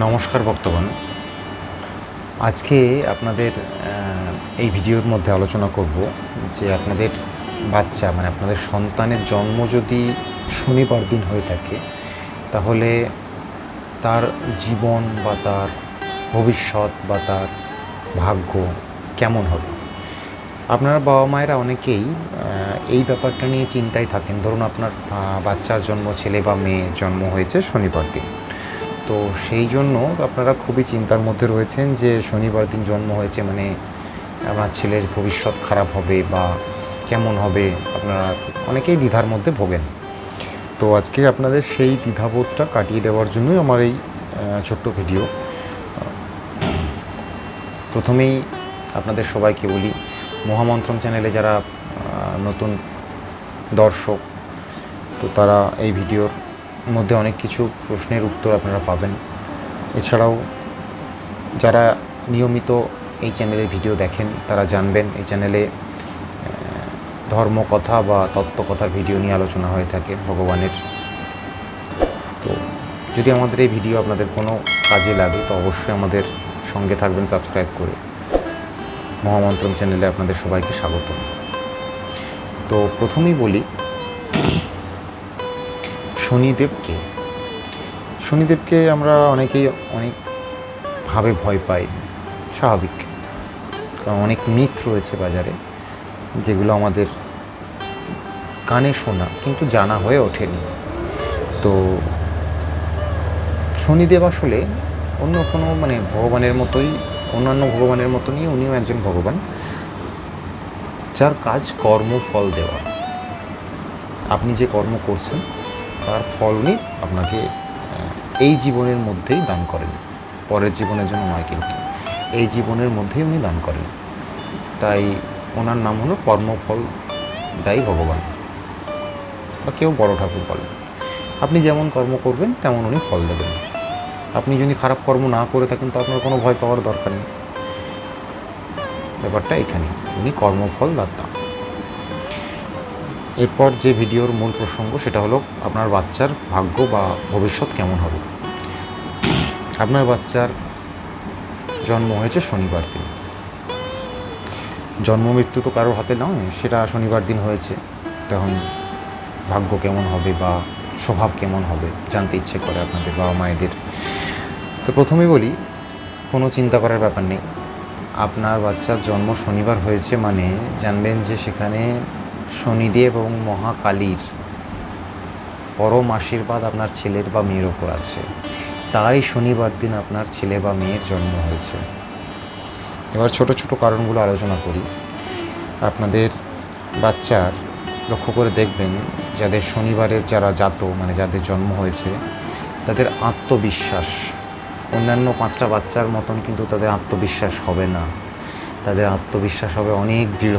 নমস্কার ভক্তগণ। আজকে আপনাদের এই ভিডিওর মধ্যে আলোচনা করব যে আপনাদের বাচ্চা মানে আপনাদের সন্তানের জন্ম যদি শনিবার দিন হয়ে থাকে, তাহলে তার জীবন বা তার ভবিষ্যৎ বা তার ভাগ্য কেমন হবে? আপনারা বাবা মায়েরা অনেকেই এই ব্যাপারটা নিয়ে চিন্তায় থাকেন। ধরুন আপনার বাচ্চার জন্ম ছেলে বা মেয়ে জন্ম হয়েছে শনিবার দিন। তো সেই জন্য আপনারা খুবই চিন্তার মধ্যে রয়েছেন যে শনিবার দিন জন্ম হয়েছে মানে আমার ছেলের ভবিষ্যৎ খারাপ হবে বা কেমন হবে, আপনারা অনেকেই দ্বিধার মধ্যে ভোগেন। তো আজকে আপনাদের সেই দ্বিধাবোধটা কাটিয়ে দেওয়ার জন্যই আমার এই ছোট্ট ভিডিও। প্রথমেই আপনাদের সবাইকে বলি, মহামন্ত্রম চ্যানেলে যারা নতুন দর্শক, তো তারা এই ভিডিওর মধ্যে অনেক কিছু প্রশ্নের উত্তর আপনারা পাবেন। এছাড়াও যারা নিয়মিত এই চ্যানেলের ভিডিও দেখেন, তারা জানবেন এই চ্যানেলে ধর্মকথা বা তত্ত্বকথার ভিডিও নিয়ে আলোচনা হয়ে থাকে ভগবানের। তো যদি আমাদের এই ভিডিও আপনাদের কোনো কাজে লাগে, তো অবশ্যই আমাদের সঙ্গে থাকবেন, সাবস্ক্রাইব করে। মহামন্ত্রম চ্যানেলে আপনাদের সবাইকে স্বাগত তো প্রথমেই বলি শনিদেবকে? শনিদেবকে আমরা অনেকেই অনেকভাবে ভয় পাই স্বাভাবিক। কারণ অনেক মিথ রয়েছে বাজারে যেগুলো আমাদের কানে শোনা কিন্তু জানা হয়ে ওঠেনি। তো শনিদেব আসলে অন্য কোনো মানে ভগবানের মতোই অন্যান্য ভগবানের মতনই উনিও একজন ভগবান যার কাজ কর্মফল দেওয়া। আপনি যে কর্ম করছেন তার ফল উনি আপনাকে এই জীবনের মধ্যেই দান করেন। পরের জীবনের জন্য নয় কিন্তু, এই জীবনের মধ্যেই উনি দান করেন। তাই ওনার নাম হলো কর্মফল দায়ী ভগবান। বা কেউ বড় ঠাকুর বলেন আপনি যেমন কর্ম করবেন, তেমন উনি ফল দেবেন। আপনি যদি খারাপ কর্ম না করে থাকেন, তো আপনার কোনো ভয় পাওয়ার দরকার নেই। ব্যাপারটা এখানে উনি কর্মফল দাতা। এরপর যে ভিডিওর মূল প্রসঙ্গ সেটা হলো আপনার বাচ্চার ভাগ্য বা ভবিষ্যৎ কেমন হবে। আপনার বাচ্চার জন্ম হয়েছে শনিবার দিন। জন্ম মৃত্যু তো কারোর হাতে নয়, সেটা শনিবার দিন হয়েছে। তখন ভাগ্য কেমন হবে বা স্বভাব কেমন হবে জানতে ইচ্ছে করে আপনাদের বাবা মায়েদের। তো প্রথমেই বলি, কোনো চিন্তা করার ব্যাপার নেই। আপনার বাচ্চার জন্ম শনিবার হয়েছে মানে জানবেন যে সেখানে শনিদেব এবং মহাকালীর পরম আশীর্বাদ আপনার ছেলের বা মেয়ের ওপর আছে। তাই শনিবার দিন আপনার ছেলে বা মেয়ের জন্ম হয়েছে। এবার ছোট ছোট কারণগুলো আলোচনা করি। আপনাদের বাচ্চার লক্ষ্য করে দেখবেন, যাদের শনিবারের যারা জাত মানে যাদের জন্ম হয়েছে, তাদের আত্মবিশ্বাস, অন্যান্য পাঁচটা বাচ্চার মতন কিন্তু তাদের আত্মবিশ্বাস হবে না। তাদের আত্মবিশ্বাস হবে অনেক দৃঢ়।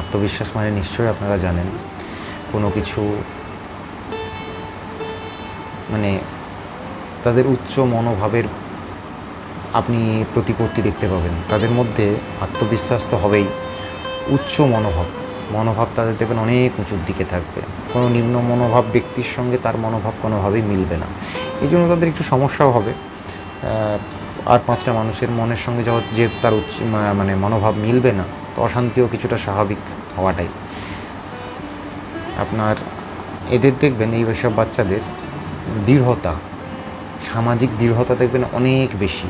আত্মবিশ্বাস মানে নিশ্চয়ই আপনারা জানেন, কোনো কিছু মানে তাদের উচ্চ মনোভাবের আপনি প্রতিপত্তি দেখতে পাবেন। তাদের মধ্যে আত্মবিশ্বাস তো হবেই। উচ্চ মনোভাব মনোভাব তাদের দেখবেন অনেক উঁচুর দিকে থাকবে। কোনো নিম্ন মনোভাব ব্যক্তির সঙ্গে তার মনোভাব কোনোভাবেই মিলবে না। এই জন্য তাদের একটু সমস্যাও হবে। আর পাঁচটা মানুষের মনের সঙ্গে যেহেতু তার উচ্চ মানে মনোভাব মিলবে না তো অশান্তিও কিছুটা স্বাভাবিক হওয়াটাই। আপনার এদের দেখবেন এই সব বাচ্চাদের দৃঢ়তা, সামাজিক দৃঢ়তা দেখবেন অনেক বেশি।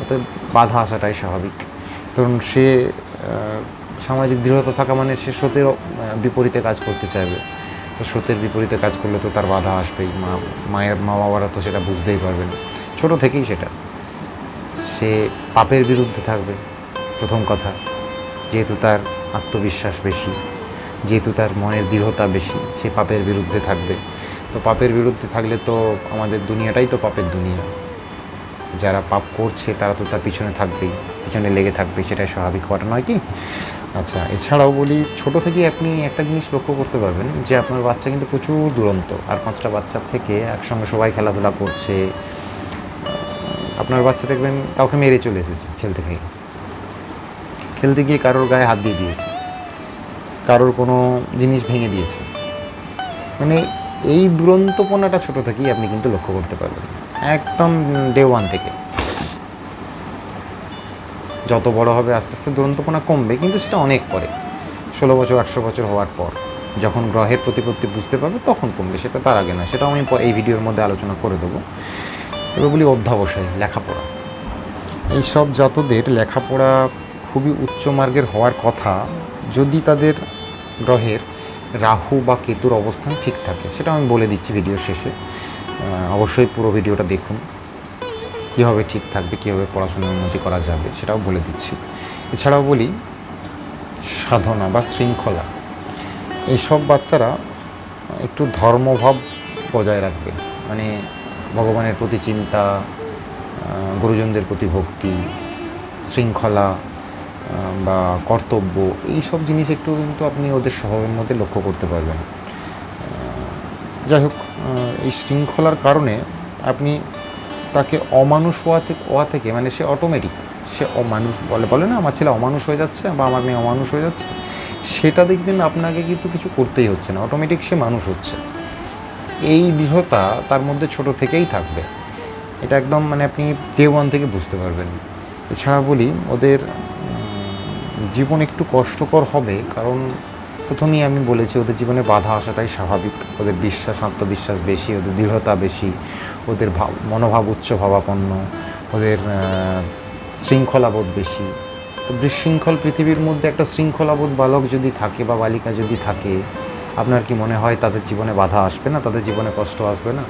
অতএব বাধা আসাটাই স্বাভাবিক। ধরুন সে সামাজিক দৃঢ়তা থাকা মানে সে স্রোতের বিপরীতে কাজ করতে চাইবে। তো স্রোতের বিপরীতে কাজ করলে তো তার বাধা আসবেই। মা, মায়ের, মা বাবারা তো সেটা বুঝতেই পারবেন। ছোট থেকেই সেটা। সে পাপের বিরুদ্ধে থাকবে, প্রথম কথা। যেহেতু তার আত্মবিশ্বাস বেশি, যেহেতু তার মনের দৃঢ়তা বেশি, সে পাপের বিরুদ্ধে থাকবে। তো পাপের বিরুদ্ধে থাকলে তো আমাদের দুনিয়াটাই তো পাপের দুনিয়া। যারা পাপ করছে, তারা তো তার পিছনে থাকবেই, পিছনে লেগে থাকবে, সেটাই স্বাভাবিক ঘটনা নয় কি? আচ্ছা এছাড়াও বলি, ছোট থেকেই আপনি একটা জিনিস লক্ষ্য করতে পারবেন যে, আপনার বাচ্চা কিন্তু প্রচুর দুরন্ত। আর পাঁচটা বাচ্চার থেকে একসঙ্গে সবাই খেলাধুলা করছে। আপনার বাচ্চা দেখবেন কাউকে মেরে চলে এসেছে, খেলতে খেয়ে। খেলতে গিয়ে কারোর গায়ে হাত দিয়ে দিয়েছে। কারোর কোনো জিনিস ভেঙে দিয়েছে। মানে এই দুরন্তপনাটা ছোট থেকেই আপনি কিন্তু লক্ষ্য করতে পারবেন। একদম ডে ওয়ান থেকে। যত বড় হবে আস্তে আস্তে দুরন্তপনা কমবে, কিন্তু সেটা অনেক পরে। ষোলো বছর, আঠেরো বছর হওয়ার পর, যখন গ্রহের প্রতিপত্তি বুঝতে পারবে, তখন কমবে, সেটা তার আগে না সেটাও আমি এই ভিডিওর মধ্যে আলোচনা করে দেবো। এবার বলি অধ্যাবসায়, লেখাপড়া। এইসব জাতদের লেখাপড়া খুবই উচ্চ মার্গের হওয়ার কথা যদি তাদের গ্রহের রাহু বা কেতুর অবস্থান ঠিক থাকে। সেটা আমি বলে দিচ্ছি ভিডিও শেষে। অবশ্যই পুরো ভিডিওটা দেখুন। কীভাবে ঠিক থাকবে, কীভাবে পড়াশোনার উন্নতি করা যাবে সেটাও বলে দিচ্ছি। এছাড়াও বলি, সাধনা বা শৃঙ্খলা এইসব বাচ্চারা একটু ধর্মভাব বজায় রাখবে। মানে ভগবানের প্রতি চিন্তা গুরুজনদের প্রতি ভক্তি, শৃঙ্খলা বা কর্তব্য, এই সব জিনিস একটু কিন্তু আপনি ওদের স্বভাবের মধ্যে লক্ষ্য করতে পারবেন। যাই হোক এই শৃঙ্খলার কারণে আপনি তাকে অমানুষ হওয়া থেকে হওয়া থেকে মানে সে অটোমেটিক সে অমানুষ বলে বলে না, আমার ছেলে অমানুষ হয়ে যাচ্ছে বা আমার মেয়ে অমানুষ হয়ে যাচ্ছে, সেটা দেখবেন আপনাকে কিন্তু কিছু করতেই হচ্ছে না অটোমেটিক সে মানুষ হচ্ছে। এই দৃঢ়তা তার মধ্যে ছোট থেকেই থাকবে। এটা একদম মানে আপনি ডে ওয়ান থেকে বুঝতে পারবেন। এছাড়া বলি, ওদের জীবন একটু কষ্টকর হবে, কারণ প্রথমেই আমি বলেছি ওদের জীবনে বাধা আসাটাই স্বাভাবিক। ওদের বিশ্বাস, আত্মবিশ্বাস বেশি, ওদের দৃঢ়তা বেশি, ওদের ভাব, মনোভাব উচ্চ ভাবাপন্ন, ওদের শৃঙ্খলাবোধ বেশি। তো বিশৃঙ্খল পৃথিবীর মধ্যে একটা শৃঙ্খলাবোধ বালক যদি থাকে বা বালিকা যদি থাকে, আপনার কি মনে হয় তাদের জীবনে বাধা আসবে না? তাদের জীবনে কষ্ট আসবে না?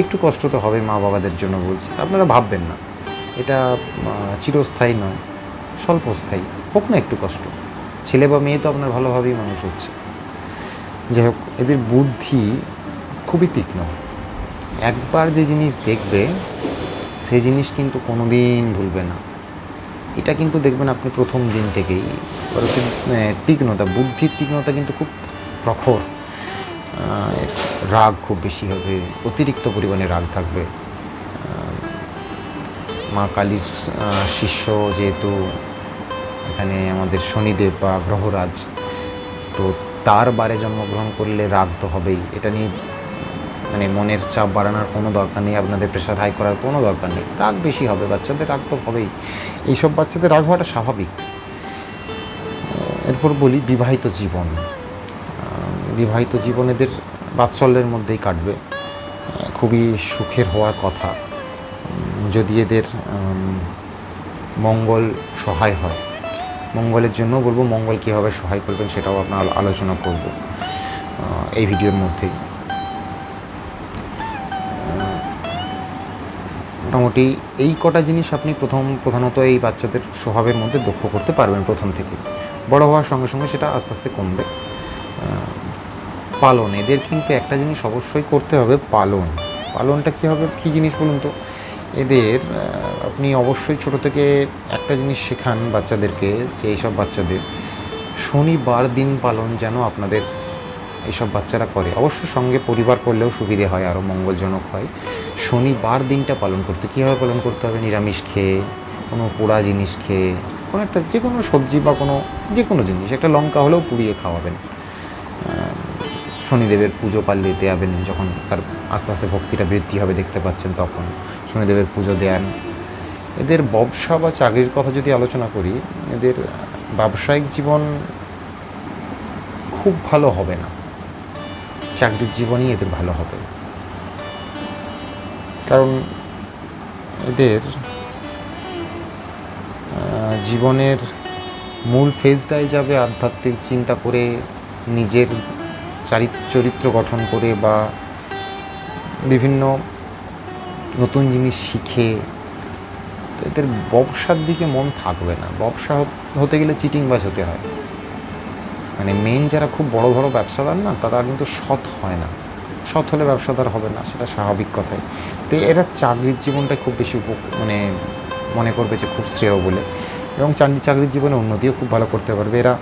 একটু কষ্ট তো হবে মা বাবাদের জন্য বলছি। আপনারা ভাববেন না। এটা চিরস্থায়ী নয়, স্বল্পস্থায়ী। হোক না একটু কষ্ট। ছেলে বা মেয়ে তো আপনার ভালোভাবেই মানুষ হচ্ছে। যাই হোক, এদের বুদ্ধি খুবই তীক্ষ্ণ। একবার যে জিনিস দেখবে সেই জিনিস কিন্তু কোনো দিন ভুলবে না। এটা কিন্তু দেখবেন আপনি প্রথম দিন থেকেই। তীক্ষ্ণতা, বুদ্ধির তীক্ষ্ণতা কিন্তু খুব প্রখর। রাগ খুব বেশি হবে, অতিরিক্ত পরিমাণে রাগ থাকবে। মা কালীর শিষ্য যেহেতু এখানে আমাদের শনিদেব বা গ্রহরাজ। তো তার বারে জন্মগ্রহণ করলে রাগ তো হবেই। এটা নিয়ে মানে মনের চাপ বাড়ানোর কোনো দরকার নেই, আপনাদের প্রেশার হাই করার কোনো দরকার নেই। রাগ বেশি হবে, বাচ্চাদের রাগ তো হবেই। এইসব বাচ্চাদের রাগ হওয়াটা স্বাভাবিক। এরপর বলি বিবাহিত জীবন। বিবাহিত জীবন এদের বাৎসল্যের মধ্যেই কাটবে। খুবই সুখের হওয়ার কথা। যদি এদের মঙ্গল সহায় হয়। মঙ্গলের জন্য বলব, মঙ্গল কীভাবে সহায় করবেন সেটাও আপনার আলোচনা করব এই ভিডিওর মধ্যেই। মোটামুটি এই কটা জিনিস আপনি প্রথম, প্রধানত এই বাচ্চাদের স্বভাবের মধ্যে দক্ষ করতে পারবেন প্রথম থেকে। বড় হওয়ার সঙ্গে সঙ্গে সেটা আস্তে আস্তে কমবে। পালন, এদের কিন্তু একটা জিনিস অবশ্যই করতে হবে, পালন। পালনটা কী হবে, কী জিনিস বলুন তো? এদের আপনি অবশ্যই ছোট থেকে একটা জিনিস শেখান বাচ্চাদেরকে যে এইসব বাচ্চাদের। শনিবার দিন পালন যেন আপনাদের এইসব বাচ্চারা করে। অবশ্য সঙ্গে পরিবার করলেও সুবিধে হয় আরও মঙ্গলজনক হয়। শনিবার দিনটা পালন করতে, কীভাবে পালন করতে হবে? নিরামিষ খেয়ে, কোনো পোড়া জিনিস খেয়ে, কোনো একটা যে কোনো সবজি বা কোনো, যে কোনো জিনিস, একটা লঙ্কা হলেও পুড়িয়ে খাওয়াবেন। শনিদেবের পুজো পাল্লে দেয়াবেন যখন তার আস্তে আস্তে ভক্তিটা বৃদ্ধি হবে দেখতে পাচ্ছেন তখন। শনিদেবের পুজো দেন। এদের ব্যবসা বা চাকরির কথা যদি আলোচনা করি, এদের ব্যবসায়িক জীবন খুব ভালো হবে না। চাকরির জীবনই এদের ভালো হবে। কারণ এদের জীবনের মূল ফেজটাই যাবে আধ্যাত্মিক চিন্তা করে নিজের চরিত্র গঠন করে বা বিভিন্ন নতুন জিনিস শিখে, তো এদের ব্যবসার দিকে মন থাকবে না। ব্যবসা হতে গেলে চিটিংবাজ হতে হয়। মানে মেন যারা খুব বড় বড় ব্যবসাদার না, তারা কিন্তু সৎ হয় না। সৎ হলে ব্যবসাদার হবে না, সেটা স্বাভাবিক কথাই। তো এরা চাকরির জীবনটা খুব বেশি মানে মনে করবে যে খুব শ্রেয় বলে। এবং চাকরি, চাকরির জীবনে উন্নতিও খুব ভালো করতে পারবে। এরা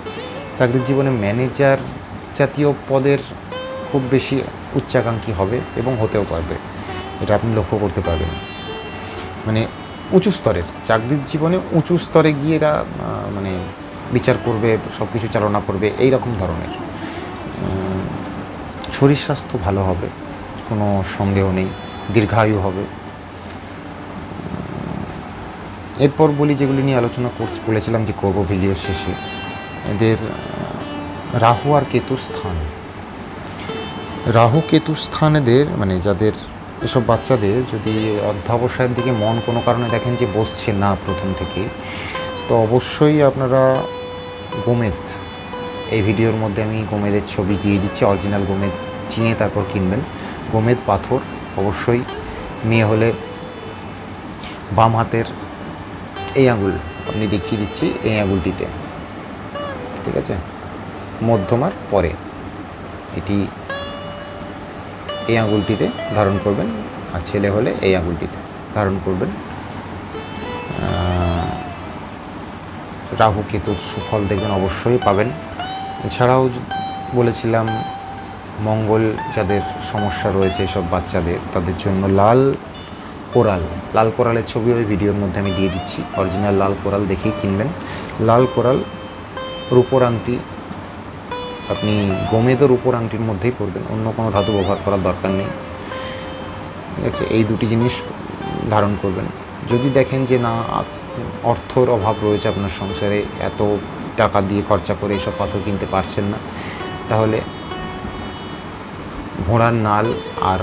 চাকরির জীবনে ম্যানেজার জাতীয় পদের খুব বেশি উচ্চাকাঙ্ক্ষী হবে এবং হতেও পারবে। এটা আপনি লক্ষ্য করতে পারবেন। মানে উঁচু স্তরের, চাকরির জীবনে উঁচু স্তরে গিয়ে এরা মানে বিচার করবে সব কিছু চালনা করবে এই রকম ধরনের শরীর স্বাস্থ্য ভালো হবে, কোনো সন্দেহ নেই, দীর্ঘায়ু হবে। এরপর বলি যেগুলি নিয়ে আলোচনা করছি, বলেছিলাম যে করব ভিডিওর শেষে। এদের রাহু আর কেতুর স্থান। রাহু কেতুর স্থান এদের মানে যাদের, এসব বাচ্চাদের যদি অধ্যাবসায়ের দিকে মন কোনো কারণে দেখেন যে বসছে না প্রথম থেকে, তো অবশ্যই আপনারা গোমেদ, এই ভিডিওর মধ্যে আমি গোমেদের ছবি দিয়ে দিচ্ছি, অরিজিনাল গোমেদ চিনে তারপর কিনবেন। গোমেদ পাথর, অবশ্যই মেয়ে হলে বাম হাতের এই আঙুল, আপনি দেখিয়ে দিচ্ছি এই আঙুলটিতে। ঠিক আছে? মধ্যমার পরে। এটি এই আঙুলটিতে ধারণ করবেন আর ছেলে হলে এই আঙুলটিতে ধারণ করবেন। রাহু কেতুর সুফল দেখবেন, অবশ্যই পাবেন। এছাড়াও বলেছিলাম, মঙ্গল যাদের সমস্যা রয়েছে সব বাচ্চাদের, তাদের জন্য লাল কোরাল। লাল কোরালের ছবি ওই ভিডিওর মধ্যে আমি দিয়ে দিচ্ছি। অরিজিনাল লাল কোরাল দেখেই কিনবেন। লাল কোরাল রূপোর আংটি আপনি গোমেদের উপর আংটির মধ্যেই পড়বেন, অন্য কোনো ধাতু ব্যবহার করার দরকার নেই। ঠিক আছে, এই দুটি জিনিস ধারণ করবেন। যদি দেখেন যে না অর্থর অভাব রয়েছে আপনার সংসারে, এত টাকা দিয়ে খরচা করে এসব পাথর কিনতে পারছেন না, তাহলে ঘোড়ার নাল আর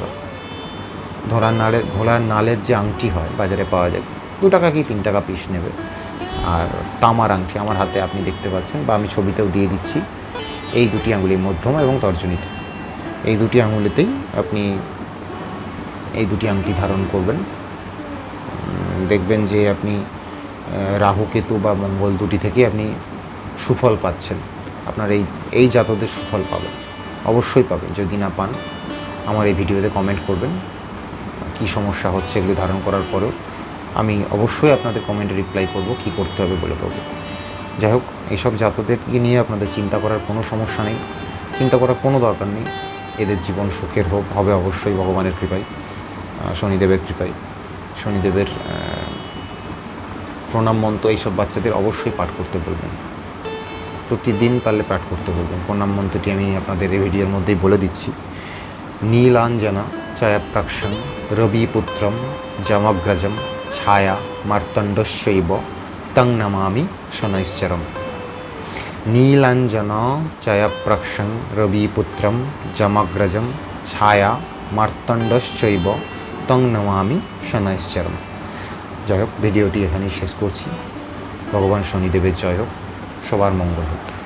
ঘোড়ার নালের ঘোড়ার নালের যে আংটি হয় বাজারে পাওয়া যায়, দু টাকা কি তিন টাকা পিস নেবে? আর তামার আংটি আমার হাতে আপনি দেখতে পাচ্ছেন, বা আমি ছবিতেও দিয়ে দিচ্ছি। এই দুটি আঙুলি মধ্যমা এবং তর্জনীতে। এই দুটি আঙুলিতেই আপনি এই দুটি আংটি ধারণ করবেন। দেখবেন যে আপনি রাহু, কেতু বা মঙ্গল দুটি থেকে আপনি সুফল পাচ্ছেন। আপনার এই এই জাতদের সুফল পাবেন। অবশ্যই পাবেন। যদি না পান, আমার এই ভিডিওতে কমেন্ট করবেন, কী সমস্যা হচ্ছে এগুলি ধারণ করার পরেও। আমি অবশ্যই আপনাদের কমেন্টে রিপ্লাই করব, কী করতে হবে বলে দেবো যাই হোক, এইসব জাতদেরকে নিয়ে আপনাদের চিন্তা করার কোনো সমস্যা নেই। চিন্তা করার কোনো দরকার নেই। এদের জীবন সুখের হোক, হবে অবশ্যই ভগবানের কৃপায় শনিদেবের কৃপায়। শনিদেবের প্রণাম মন্ত্র এইসব বাচ্চাদের অবশ্যই পাঠ করতে বলবেন। প্রতিদিন পারলে পাঠ করতে বলবেন। প্রণাম মন্ত্রটি আমি আপনাদের এই ভিডিওর মধ্যেই বলে দিচ্ছি। নীল নীলাঞ্জনা ছায়াপ্রাক্ষং রবিপুত্রম যমগ্রজম ছায়া মার্তণ্ডস্যৈব তং নমামি শনৈশ্চরম নীলাঞ্জন ছায়াপ্রাক্ষং রবিপুত্রম যমগ্রজম ছায়া মার্তণ্ডশ্চৈব তং নমামি শনৈশ্চরম যাই হোক ভিডিওটি এখানেই শেষ করছি। ভগবান শনিদেবের জয় হোক। সবার মঙ্গল হোক।